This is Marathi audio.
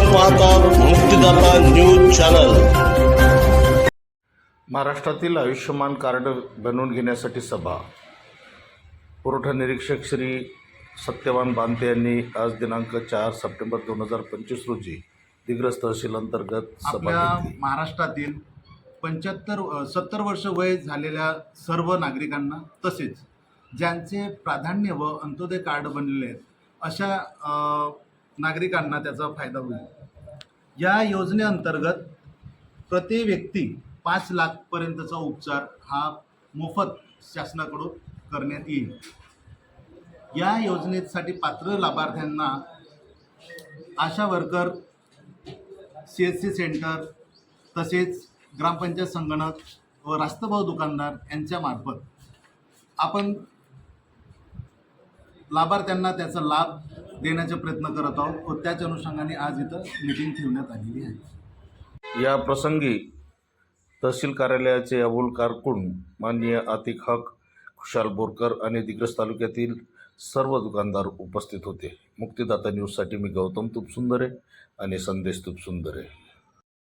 आपण पाहतात मुक्तिदाता न्यूज चॅनल. महाराष्ट्रातील आयुष्यमान कार्ड बनवून घेण्यासाठी सभा. पुरवठा निरीक्षक श्री सत्यवान बांते यांनी आज दिनांक चार सप्टेंबर दोन हजार पंचवीस रोजी दिग्रस तहसील अंतर्गत सभा घेतली. महाराष्ट्रातील पंच्याहत्तर सत्तर वर्ष वय झालेल्या सर्व नागरिकांना तसेच ज्यांचे प्राधान्य व अंत्योदय कार्ड बनलेले आहेत अशा अ, नागरिकांना त्याचा फायदा होईल. या योजनेअंतर्गत प्रति व्यक्ती पाच लाखपर्यंतचा उपचार हा मोफत शासनाकडून करण्यात येईल. या योजनेसाठी पात्र लाभार्थ्यांना Asha worker C S C centre तसेच ग्रामपंचायत संगणक व रास्तभाव दुकानदार यांच्यामार्फत आपण लाभार्थ्यांना त्याचा लाभ देण्याचा प्रयत्न करत आहोत व त्याच अनुषंगाने आज इथं मिटिंग ठेवण्यात आलेली आहे. या प्रसंगी तहसील कार्यालयाचे अबुल कारकुन माननीय आतिक हक खुशाल बोरकर आणि दिग्रस तालुक्यातील सर्व दुकानदार उपस्थित होते. मुक्तिदाता न्यूजसाठी मी गौतम तुपसुंदरे आणि संदेश तुपसुंदरे.